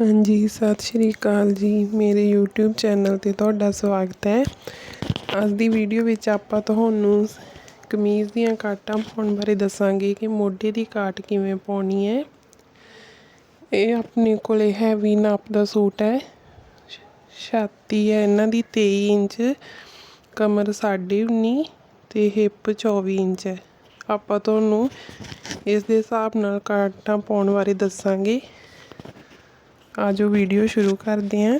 ਹਾਂਜੀ, ਸਤਿ ਸ਼੍ਰੀ ਅਕਾਲ ਜੀ। ਮੇਰੇ YouTube ਚੈਨਲ ਤੇ ਤੁਹਾਡਾ ਸਵਾਗਤ ਹੈ। ਅੱਜ ਦੀ ਵੀਡੀਓ ਵਿੱਚ ਆਪਾਂ ਤੁਹਾਨੂੰ ਕਮੀਜ਼ ਦੀਆਂ ਕਾਟਾਂ ਪਾਉਣ ਬਾਰੇ ਦੱਸਾਂਗੇ ਕਿ ਮੋਢੇ ਦੀ ਕਾਟ ਕਿਵੇਂ ਪਾਉਣੀ ਹੈ। ਇਹ ਆਪਣੇ ਕੋਲੇ ਹੈਵੀ ਨਾਪ ਦਾ ਸੂਟ ਹੈ। ਛਾਤੀ ਹੈ ਇਹਨਾਂ ਦੀ 23 ਇੰਚ, ਕਮਰ 19.5 ਤੇ ਹਿੱਪ 24 ਇੰਚ ਹੈ। ਆਪਾਂ ਤੁਹਾਨੂੰ ਇਸ ਦੇ ਹਿਸਾਬ ਨਾਲ ਕਾਟਾਂ ਪਾਉਣ ਬਾਰੇ ਦੱਸਾਂਗੇ। ਆਜੋ ਵੀਡੀਓ ਸ਼ੁਰੂ ਕਰਦੇ ਹਾਂ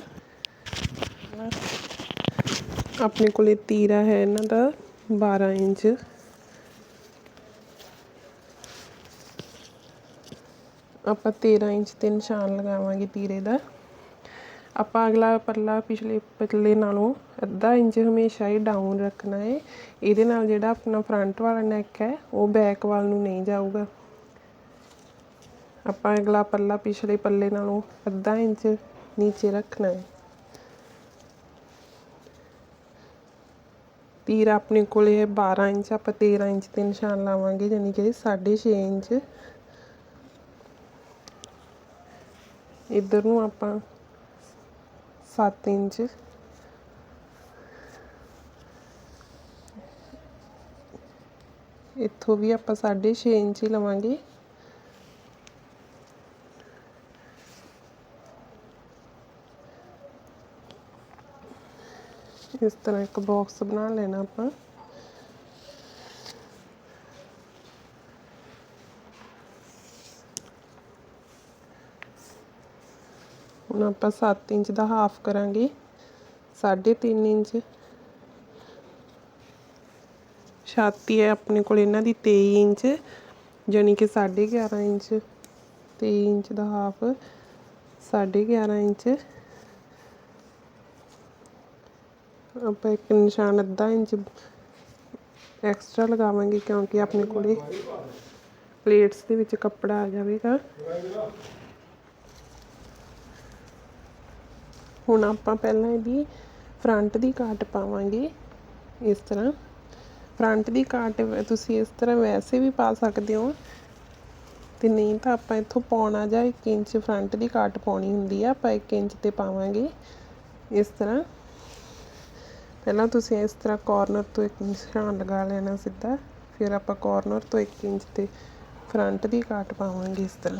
ਆਪਣੇ ਕੋਲੇ ਤੀਰਾ ਹੈ ਇਹਨਾਂ ਦਾ 12 ਇੰਚ ਆਪਾਂ 13 ਇੰਚ ਤੇ ਨਿਸ਼ਾਨ ਲਗਾਵਾਂਗੇ ਤੀਰੇ ਦਾ ਆਪਾਂ ਅਗਲਾ ਪੱਲਾ ਪਿਛਲੇ ਪੱਲੇ ਨਾਲੋਂ ਅੱਧਾ ਇੰਚ ਹਮੇਸ਼ਾ ਹੀ ਡਾਊਨ ਰੱਖਣਾ ਹੈ ਇਹਦੇ ਨਾਲ ਜਿਹੜਾ ਆਪਣਾ ਫਰੰਟ ਵਾਲਾ ਨੈਕ ਹੈ ਉਹ ਬੈਕ ਵੱਲ ਨੂੰ ਨਹੀਂ ਜਾਊਗਾ ਆਪਾਂ ਅਗਲਾ ਪੱਲਾ ਪਿਛਲੇ ਪੱਲੇ ਨਾਲੋਂ ਅੱਧਾ ਇੰਚ ਨੀਚੇ ਰੱਖਣਾ ਹੈ। ਤੀਰ ਆਪਣੇ ਕੋਲੇ ਹੈ 12 ਇੰਚ, ਆਪਾਂ 13 ਇੰਚ ਤੇ ਨਿਸ਼ਾਨ ਲਾਵਾਂਗੇ ਯਾਨੀ ਕਿ 6.5 ਇੰਚ। ਇੱਧਰ ਨੂੰ ਆਪਾਂ 7 ਇੰਚ। ਇੱਥੋਂ ਵੀ ਆਪਾਂ 6.5 ਇੰਚ ਹੀ ਲਵਾਂਗੇ। ਇਸ ਤਰ੍ਹਾਂ ਇੱਕ ਬਾਕਸ ਬਣਾ ਲੈਣਾ ਆਪਾਂ। ਹੁਣ ਆਪਾਂ 7 ਇੰਚ ਦਾ ਹਾਫ ਕਰਾਂਗੇ 3.5 ਇੰਚ। ਛਾਤੀ ਹੈ ਆਪਣੇ ਕੋਲ ਇਹਨਾਂ ਦੀ 23 ਇੰਚ ਜਾਨੀ ਕਿ 11.5 ਇੰਚ। 23 ਇੰਚ ਦਾ ਹਾਫ 11.5 ਇੰਚ। ਆਪਾਂ ਇੱਕ ਨਿਸ਼ਾਨ ਅੱਧਾ ਇੰਚ ਐਕਸਟਰਾ ਲਗਾਵਾਂਗੇ ਕਿਉਂਕਿ ਆਪਣੇ ਕੋਲੇ ਪਲੇਟਸ ਦੇ ਵਿੱਚ ਕੱਪੜਾ ਆ ਜਾਵੇਗਾ। ਹੁਣ ਆਪਾਂ ਪਹਿਲਾਂ ਇਹਦੀ ਫਰੰਟ ਦੀ ਕਾਟ ਪਾਵਾਂਗੇ ਇਸ ਤਰ੍ਹਾਂ। ਫਰੰਟ ਦੀ ਕਾਟ ਤੁਸੀਂ ਇਸ ਤਰ੍ਹਾਂ ਵੈਸੇ ਵੀ ਪਾ ਸਕਦੇ ਹੋ। ਤੇ ਨਹੀਂ ਤਾਂ ਆਪਾਂ ਇੱਥੋਂ ਪਾਉਣਾ ਜਾਂ 1 ਇੰਚ ਫਰੰਟ ਦੀ ਕਾਟ ਪਾਉਣੀ ਹੁੰਦੀ ਆ, ਆਪਾਂ 1 ਇੰਚ ਤੇ ਪਾਵਾਂਗੇ ਇਸ ਤਰ੍ਹਾਂ। ਪਹਿਲਾਂ ਤੁਸੀਂ ਇਸ ਤਰ੍ਹਾਂ ਕਾਰਨਰ ਤੋਂ ਇੱਕ ਨਿਸ਼ਾਨ ਲਗਾ ਲੈਣਾ ਸਿੱਧਾ, ਫਿਰ ਆਪਾਂ ਕਾਰਨਰ ਤੋਂ 1 ਇੰਚ ਤੇ ਫਰੰਟ ਦੀ ਕਾਟ ਪਾਵਾਂਗੇ ਇਸ ਤਰ੍ਹਾਂ।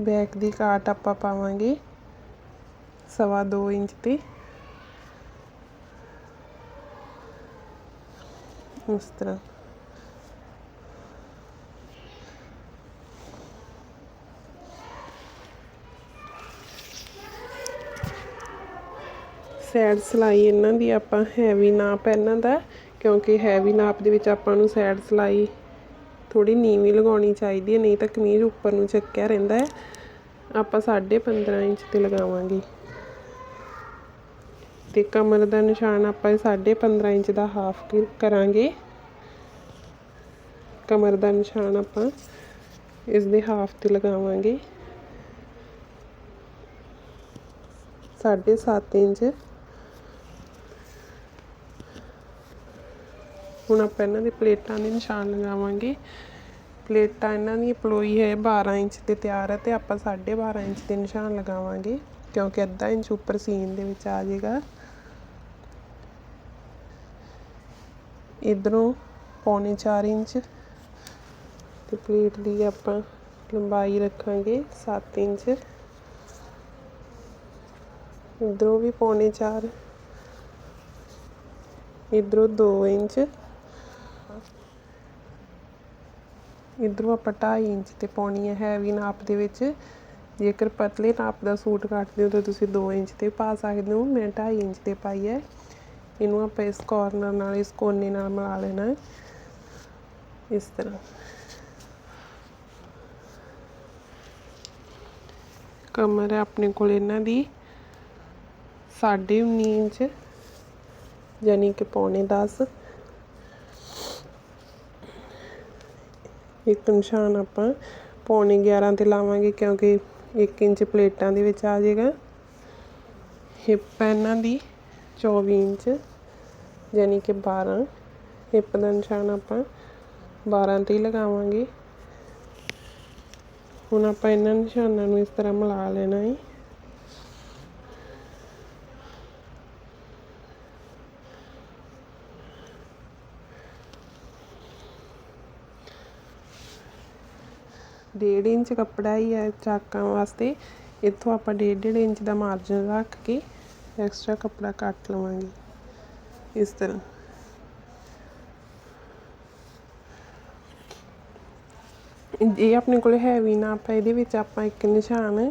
ਬੈਕ ਦੀ ਕਾਟ ਆਪਾਂ ਪਾਵਾਂਗੇ ਸਵਾ 2 ਇੰਚ ਤੇ। ਇਸ ਤਰ੍ਹਾਂ। ਸੈਡ ਸਲਾਈ ਇਹਨਾਂ ਦੀ ਆਪਾਂ ਹੈਵੀ ਨਾਪ ਇਹਨਾਂ ਦਾ, ਕਿਉਂਕਿ ਹੈਵੀ ਨਾਪ ਦੇ ਵਿੱਚ ਆਪਾਂ ਨੂੰ ਸੈਡ ਸਲਾਈ ਥੋੜੀ ਨੀਵੀਂ ਲਗਾਉਣੀ ਚਾਹੀਦੀ ਹੈ, ਨਹੀਂ ਤਾਂ ਕਮੀਜ਼ ਉੱਪਰ ਨੂੰ ਚੱਕਿਆ ਰਹਿੰਦਾ ਹੈ। ਆਪਾਂ 15.5 ਇੰਚ ਤੇ ਲਗਾਵਾਂਗੇ। ਤੇ ਕਮਰ ਦਾ ਨਿਸ਼ਾਨ ਆਪਾਂ 15.5 ਇੰਚ ਦਾ ਹਾਫ ਕਰਾਂਗੇ। ਕਮਰ ਦਾ ਨਿਸ਼ਾਨ ਆਪਾਂ ਇਸ ਦੇ ਹਾਫ ਤੇ ਲਗਾਵਾਂਗੇ। 7.5 ਇੰਚ ਹੁਣ ਆਪਾਂ ਇਹਨਾਂ ਦੇ ਪਲੇਟਾਂ ਦੇ ਨਿਸ਼ਾਨ ਲਗਾਵਾਂਗੇ। ਪਲੇਟਾਂ ਇਹਨਾਂ ਦੀ ਪਲੋਈ ਹੈ 12 ਇੰਚ ਤੇ ਤਿਆਰ ਹੈ ਤੇ ਆਪਾਂ 12.5 ਇੰਚ ਦੇ ਨਿਸ਼ਾਨ ਲਗਾਵਾਂਗੇ, ਕਿਉਂਕਿ ਅੱਧਾ ਇੰਚ ਉੱਪਰ ਸੀਨ ਦੇ ਵਿੱਚ ਆ ਜਾਏਗਾ। ਇਧਰੋਂ ਪੌਣੇ 4 ਇੰਚ ਤੇ ਪਲੇਟ ਦੀ ਆਪਾਂ ਲੰਬਾਈ ਰੱਖਾਂਗੇ 7 ਇੰਚ। ਇਧਰੋਂ ਵੀ ਪੌਣੇ 4 ਇਧਰੋਂ 2 ਇੰਚ। ਇੱਧਰੋਂ ਆਪਾਂ 2.5 ਇੰਚ ਤੇ ਪਾਉਣੀ ਹੈ ਹੈਵੀ ਨਾਪ ਦੇ ਵਿੱਚ। ਜੇਕਰ ਪਤਲੇ ਨਾਪ ਦਾ ਸੂਟ ਕੱਟਦੇ ਹੋ ਤਾਂ ਤੁਸੀਂ 2 ਇੰਚ ਤੇ ਪਾ ਸਕਦੇ ਹੋ। ਮੈਂ 2.5 ਇੰਚ ਤੇ ਪਾਈ ਹੈ। ਇਹਨੂੰ ਆਪਾਂ ਇਸ ਕੋਰਨਰ ਨਾਲ, ਇਸ ਕੋਨੇ ਨਾਲ ਮਿਲਾ ਲੈਣਾ ਇਸ ਤਰ੍ਹਾਂ। ਕਮਰ ਹੈ ਆਪਣੇ ਕੋਲ ਇਹਨਾਂ ਦੀ। 19.5 ਇੰਚ ਯਾਨੀ ਕਿ ਪੌਣੇ 10 ਇੱਕ ਨਿਸ਼ਾਨ ਆਪਾਂ ਪੌਣੇ 11 ਤੇ ਲਾਵਾਂਗੇ ਕਿਉਂਕਿ 1 ਇੰਚ ਪਲੇਟਾਂ ਦੇ ਵਿੱਚ ਆ ਜਾਏਗਾ। ਹਿੱਪ ਇਹਨਾਂ ਦੀ 24 ਇੰਚ ਯਾਨੀ ਕਿ 12 ਹਿੱਪ ਦਾ ਨਿਸ਼ਾਨ ਆਪਾਂ 12 ਤੇ ਹੀ ਲਗਾਵਾਂਗੇ। ਹੁਣ ਆਪਾਂ ਇਹਨਾਂ ਨਿਸ਼ਾਨਾਂ ਨੂੰ ਇਸ ਤਰ੍ਹਾਂ ਮਿਲਾ ਲੈਣਾ ਹੈ। ਡੇਢ ਇੰਚ ਕੱਪੜਾ ਹੀ ਹੈ ਚਾਕਾਂ ਵਾਸਤੇ। ਇੱਥੋਂ ਆਪਾਂ ਡੇਢ ਡੇਢ ਇੰਚ ਦਾ ਮਾਰਜਨ ਰੱਖ ਕੇ ਐਕਸਟਰਾ ਕੱਪੜਾ ਕੱਟ ਲਵਾਂਗੇ। ਇਸ ਤਰ੍ਹਾਂ। ਇਹ ਆਪਣੇ ਕੋਲ ਹੈਵੀ ਨਾ ਆਪਾਂ ਇਹਦੇ ਵਿੱਚ ਆਪਾਂ ਇੱਕ ਨਿਸ਼ਾਨ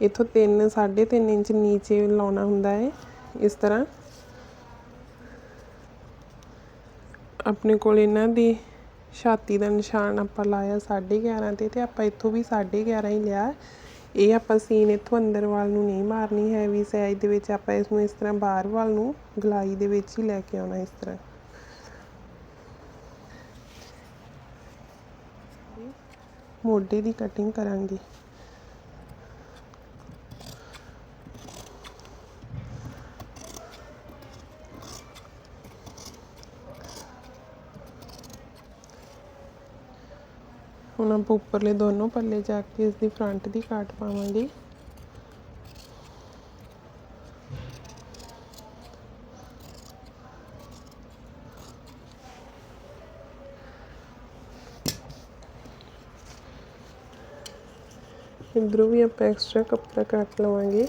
ਇੱਥੋਂ 3 3.5 ਇੰਚ ਨੀਚੇ ਲਾਉਣਾ ਹੁੰਦਾ ਹੈ। ਇਸ ਤਰ੍ਹਾਂ। ਆਪਣੇ ਕੋਲ ਇਹਨਾਂ ਦੀ ਛਾਤੀ ਦਾ ਨਿਸ਼ਾਨ ਆਪਾਂ ਲਾਇਆ 11.5 ਤੇ ਤੇ ਆਪਾਂ ਇੱਥੋਂ ਵੀ 11.5 ਹੀ ਲਿਆ। ਇਹ ਆਪਾਂ ਸੀਨ ਇੱਥੋਂ ਅੰਦਰ ਵੱਲ ਨੂੰ ਨਹੀਂ ਮਾਰਨੀ ਹੈ ਵੀ ਸਾਈਜ਼ ਦੇ ਵਿੱਚ, ਆਪਾਂ ਇਸ ਨੂੰ ਇਸ ਤਰ੍ਹਾਂ ਬਾਹਰ ਵੱਲ ਨੂੰ ਗਲਾਈ ਦੇ ਵਿੱਚ ਹੀ ਲੈ ਕੇ ਆਉਣਾ ਇਸ ਤਰ੍ਹਾਂ। ਮੋਢੇ ਦੀ ਕਟਿੰਗ ਕਰਾਂਗੇ। ਹੁਣ ਆਪਾਂ ਉੱਪਰਲੇ ਦੋਨੋਂ ਪੱਲੇ ਜਾ ਕੇ ਇਸ ਦੀ ਫਰੰਟ ਦੀ ਕਾਟ ਪਾਵਾਂਗੇ। ਇੱਧਰੋਂ ਵੀ ਆਪਾਂ ਐਕਸਟਰਾ ਕੱਪੜਾ ਕੱਟ ਲਵਾਂਗੇ।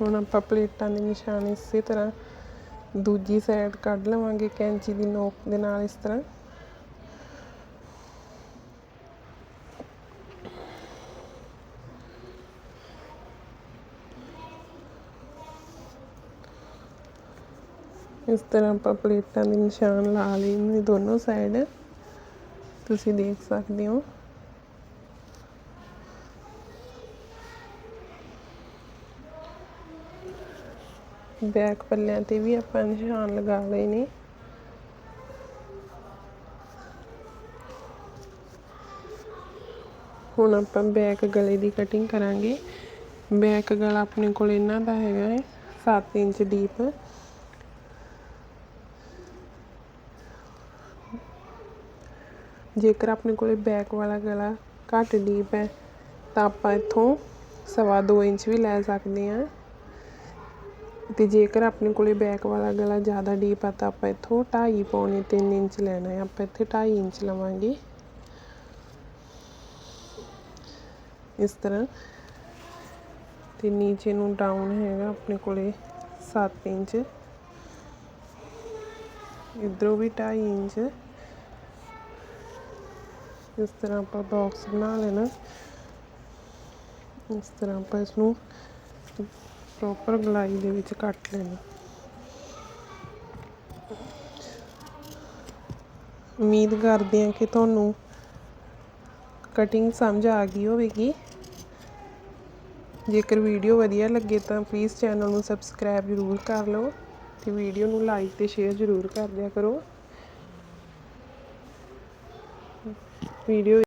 ਹੁਣ ਆਪਾਂ ਪਲੇਟਾਂ ਦੇ ਨਿਸ਼ਾਨ ਇਸੇ ਤਰ੍ਹਾਂ ਦੂਜੀ ਸਾਈਡ ਕੱਢ ਲਵਾਂਗੇ ਕੈਂਚੀ ਦੀ ਨੋਕ ਦੇ ਨਾਲ ਇਸ ਤਰ੍ਹਾਂ ਇਸ ਤਰ੍ਹਾਂ ਆਪਾਂ ਪਲੇਟਾਂ ਦੇ ਨਿਸ਼ਾਨ ਲਾ ਲਏ ਨੇ ਦੋਨੋਂ ਸਾਈਡ ਤੁਸੀਂ ਦੇਖ ਸਕਦੇ ਹੋ ਬੈਕ ਪੱਲਿਆਂ ਤੇ ਵੀ ਆਪਾਂ ਨਿਸ਼ਾਨ ਲਗਾ ਲਏ ਨੇ। ਹੁਣ ਆਪਾਂ ਬੈਕ ਗਲੇ ਦੀ ਕਟਿੰਗ ਕਰਾਂਗੇ। ਬੈਕ ਗਲਾ ਆਪਣੇ ਕੋਲ ਇਹਨਾਂ ਦਾ ਹੈਗਾ ਹੈ 7 ਇੰਚ ਡੀਪ ਜੇਕਰ ਆਪਣੇ ਕੋਲੇ ਬੈਕ ਵਾਲਾ ਗਲਾ ਘੱਟ ਡੀਪ ਹੈ, ਤਾਂ ਆਪਾਂ ਇੱਥੋਂ ਸਵਾ 2 ਇੰਚ ਵੀ ਲੈ ਸਕਦੇ ਹਾਂ। ਅਤੇ ਜੇਕਰ ਆਪਣੇ ਕੋਲ ਬੈਕ ਵਾਲਾ ਗਲਾ ਜ਼ਿਆਦਾ ਡੀਪ ਆ ਤਾਂ ਆਪਾਂ ਇੱਥੋਂ ਢਾਈ ਪੌਣੇ ਤਿੰਨ ਇੰਚ ਲੈਣਾ ਹੈ। ਆਪਾਂ ਇੱਥੇ ਢਾਈ ਇੰਚ ਲਵਾਂਗੇ। ਇਸ ਤਰ੍ਹਾਂ ਤੇ ਨੀਚੇ ਨੂੰ ਡਾਊਨ ਹੈਗਾ ਆਪਣੇ ਕੋਲੇ 7 ਇੰਚ। ਇਧਰੋਂ ਵੀ 2.5 ਇੰਚ। ਇਸ ਤਰ੍ਹਾਂ ਆਪਾਂ ਬਾਕਸ ਬਣਾ ਲੈਣਾ। ਇਸ ਤਰ੍ਹਾਂ ਆਪਾਂ ਇਸ ਨੂੰ ਪ੍ਰੋਪਰ ਗਲਾਈ ਦੇ ਵਿੱਚ ਕੱਟ ਲੈਣਾ। ਉਮੀਦ ਕਰਦੇ ਹਾਂ ਕਿ ਤੁਹਾਨੂੰ ਕਟਿੰਗ ਸਮਝ ਆ ਗਈ ਹੋਵੇਗੀ। ਜੇਕਰ ਵੀਡੀਓ ਵਧੀਆ ਲੱਗੇ ਤਾਂ ਪਲੀਜ਼ ਚੈਨਲ ਨੂੰ ਸਬਸਕ੍ਰਾਈਬ ਜ਼ਰੂਰ ਕਰ ਲਓ ਤੇ ਵੀਡੀਓ ਨੂੰ ਲਾਈਕ ਤੇ ਸ਼ੇਅਰ ਜ਼ਰੂਰ ਕਰ ਦਿਆ ਕਰੋ। ਵੀਡੀਓ